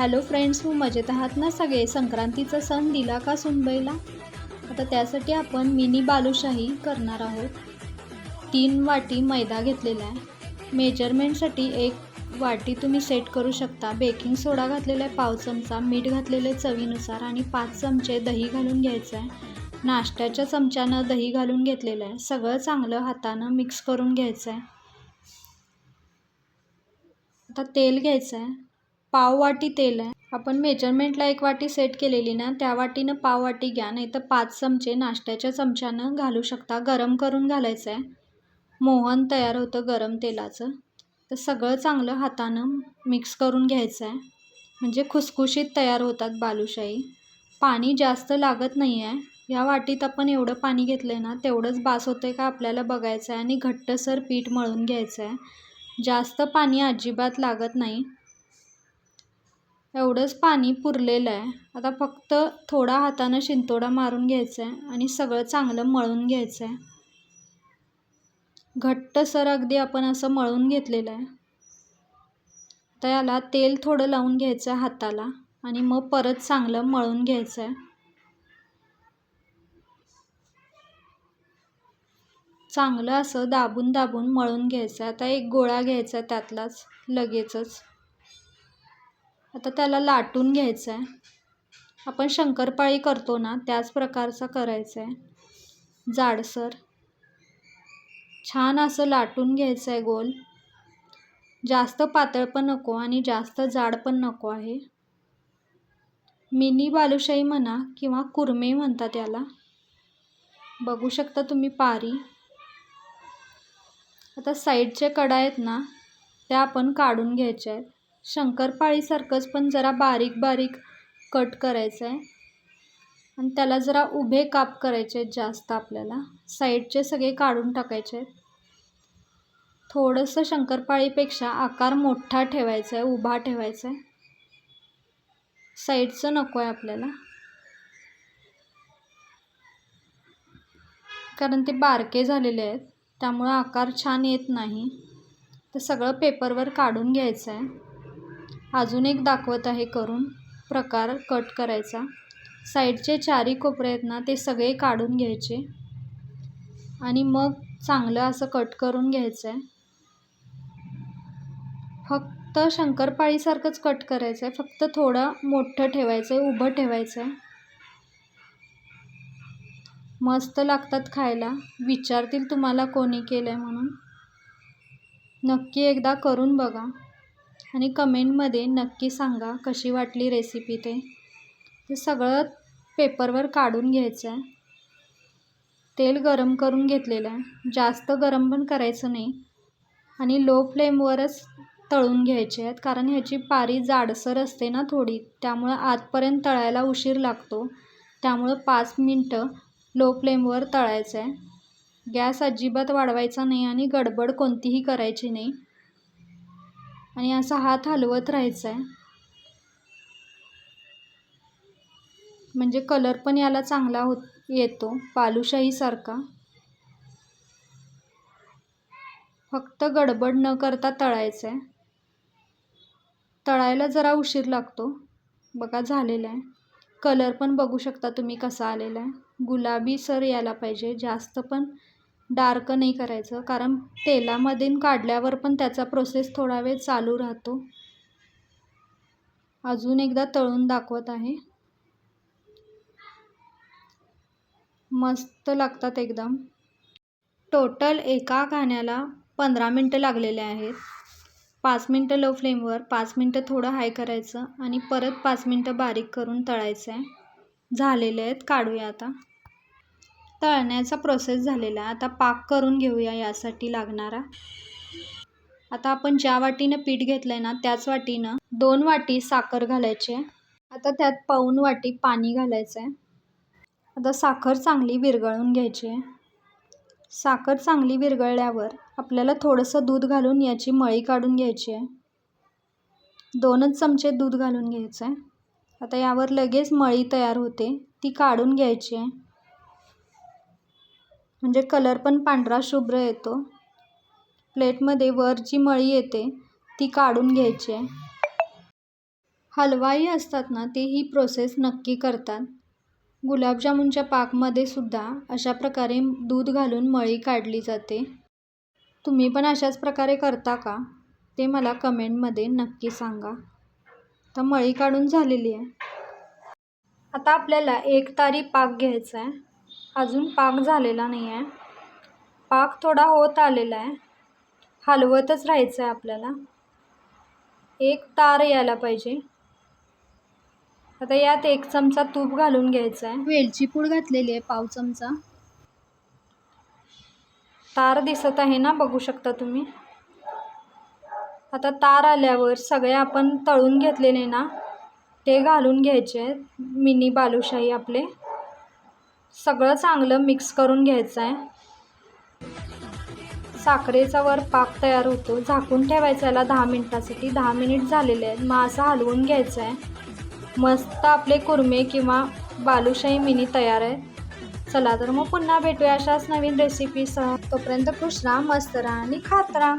Hello friends हो मजेत आहात ना सगळे? संक्रांतीचा सण दिला का सुनबाईला? आता त्यासाठी आपण मिनी बालुशाही करणार आहोत. तीन वाटी मैदा घेतलेला आहे. मेजरमेंटसाठी एक वाटी तुम्ही सेट करू शकता. बेकिंग सोडा घातलेला आहे पाव चमचा. मीठ घातलेलं आहे चवीनुसार आणि पाच चमचे दही घालून घ्यायचं आहे. नाश्त्याच्या चमच्यानं दही घालून घेतलेलं आहे. सगळं चांगलं हातानं मिक्स करून घ्यायचं आहे. आता तेल घ्यायचं आहे. पाववाटी तेल आहे. आपण मेजरमेंटला एक वाटी सेट केलेली ना त्या वाटीनं पाववाटी घ्या नाही तर पाच चमचे नाश्त्याच्या चमच्यानं घालू शकता. गरम करून घालायचं आहे मोहन तयार होतं गरम तेलाचं. तर सगळं चांगलं हातानं मिक्स करून घ्यायचं आहे म्हणजे खुसखुशीत तयार होतात बालुशाही. पाणी जास्त लागत नाही आहे या वाटीत आपण एवढं पाणी घेतलं आहे ना तेवढंच बास होतं आहे का आपल्याला बघायचं आहे आणि घट्टसर पीठ मळून घ्यायचं आहे जास्त पाणी अजिबात लागत नाही. एवढंच पाणी पुरलेलं आहे. आता फक्त थोडा हातानं शिंतोडा मारून घ्यायचा आहे आणि सगळं चांगलं मळून घ्यायचं आहे घट्टसर अगदी आपण असं मळून घेतलेलं आहे. तर याला तेल थोडं लावून घ्यायचं आहे हाताला आणि मग परत चांगलं मळून घ्यायचं आहे चांगलं असं दाबून दाबून मळून घ्यायचं आहे आता एक गोळा घ्यायचा त्यातलाच लगेचच. आता त्याला लाटून घ्यायचं आहे आपण शंकरपाळी करतो ना त्याच प्रकारचा करायचा आहे जाडसर. छान असं लाटून घ्यायचं आहे गोल. जास्त पातळ पण नको आणि जास्त जाड पण नको आहे. मिनी बालुशाही म्हणा किंवा कुरमे म्हणतात याला. बघू शकता तुम्ही पारी. आता साईडचे कडा आहेत ना त्या आपण काढून घ्यायच्या आहेत. शंकरपाळीसारखंच पण जरा बारीक बारीक कट करायचं आहे आणि त्याला जरा उभे काप करायचे आहेत जास्त आपल्याला. साईडचे सगळे काढून टाकायचे आहेत थोडंसं शंकरपाळीपेक्षा आकार मोठा ठेवायचा आहे उभा ठेवायचा आहे साईडचं नको आहे आपल्याला. कारण ते बारके झालेले आहेत त्यामुळं आकार छान येत नाही. तर सगळं पेपरवर काढून घ्यायचं आहे अजून एक दाखवत आहे करून. प्रकार कट करायचा. साईडचे चारी कोपरे आहेत ना ते सगळे काढून घ्यायचे. आणि मग चांगलं असं कट करून घ्यायचं आहे फक्त शंकरपाळीसारखंच कट करायचं आहे फक्त थोडं मोठं ठेवायचं आहे उभं ठेवायचं आहे मस्त लागतात खायला. विचारतील तुम्हाला कोणी केलं आहे म्हणून. नक्की एकदा करून बघा. आणि कमेंटमध्ये नक्की सांगा कशी वाटली रेसिपी ते. ते सगळं पेपरवर काढून घ्यायचं आहे तेल गरम करून घेतलेलं आहे. जास्त गरम पण करायचं नाही. आणि लो फ्लेमवरच तळून घ्यायचे आहेत. कारण ह्याची पारी जाडसर असते ना थोडी. त्यामुळं आतपर्यंत तळायला उशीर लागतो. त्यामुळं पाच मिनटं लो फ्लेमवर तळायचं आहे गॅस अजिबात वाढवायचा नाही आणि गडबड कोणतीही करायची नाही. आणि असा हात हलवत राहायचा आहे म्हणजे कलर पण याला चांगला होत येतो बालुशाहीसारखा फक्त गडबड न करता तळायचं आहे तळायला जरा उशीर लागतो. बघा झालेला आहे कलर पण बघू शकता तुम्ही कसा आलेला आहे गुलाबी सर यायला पाहिजे जास्त पण डार्क नाही करायचं कारण तेलामधून काढल्यावर पण त्याचा प्रोसेस थोडा वेळ चालू राहतो. अजून एकदा तळून दाखवत आहे. मस्त लागतात एकदम. टोटल एका खाण्याला पंधरा मिनटं लागलेले आहेत. पाच मिनटं लो फ्लेमवर पाच मिनटं थोडं हाय करायचं आणि परत पाच मिनटं बारीक करून तळायचं आहे झालेले आहेत काढूया आता. तळण्याचा प्रोसेस झालेला आहे. आता पाक करून घेऊया यासाठी लागणारा. आता आपण ज्या वाटीनं पीठ घेतलं आहे ना त्याच वाटीनं दोन वाटी साखर घालायची आहे. आता त्यात पाऊन वाटी पाणी घालायचं आहे आता साखर चांगली विरघळून घ्यायची आहे. साखर चांगली विरघळल्यावर आपल्याला थोडंसं दूध घालून याची मळी काढून घ्यायची आहे. दोनच चमचे दूध घालून घ्यायचं आहे आता यावर लगेच मळी तयार होते. ती काढून घ्यायची आहे. म्हणजे कलर पण पांढरा शुभ्र येतो. प्लेटमध्ये वर जी मळी येते ती काढून घ्यायची आहे. हलवाई असतात ना ते ही प्रोसेस नक्की करतात. गुलाबजामुनच्या पाकमध्ये सुद्धा अशा प्रकारे दूध घालून मळी काढली जाते. तुम्ही पण अशाच प्रकारे करता का? ते मला कमेंटमध्ये नक्की सांगा. तर मळी काढून झालेली आहे. आता आपल्याला एक तारी पाक घ्यायचा आहे. अजून पाक झालेला नाही आहे पाक थोडा होत आलेला आहे. हलवतच राहायचं आहे आपल्याला. एक तार यायला पाहिजे. आता यात एक चमचा तूप घालून घ्यायचं आहे वेलची पूड घातलेली आहे पाव चमचा. तार दिसत आहे ना बघू शकता तुम्ही? आता तार आल्यावर सगळे आपण तळून घेतलेले ना ते घालून घ्यायचे आहेत. मिनी बालुशाही आपले. सगळं चांगलं मिक्स करून घ्यायचं आहे. साखरेचा वर पाक तयार होतो. झाकून ठेवायचं याला दहा मिनटासाठी. दहा मिनिट झालेले आहेत. मग असं हलवून घ्यायचं आहे. मस्त आपले कुर्मे किंवा बालुशाही मिनी तयार आहे चला तर मग पुन्हा भेटूया अशाच नवीन रेसिपीसह तोपर्यंत खुश राहा मस्त राहा आणि खात राहा.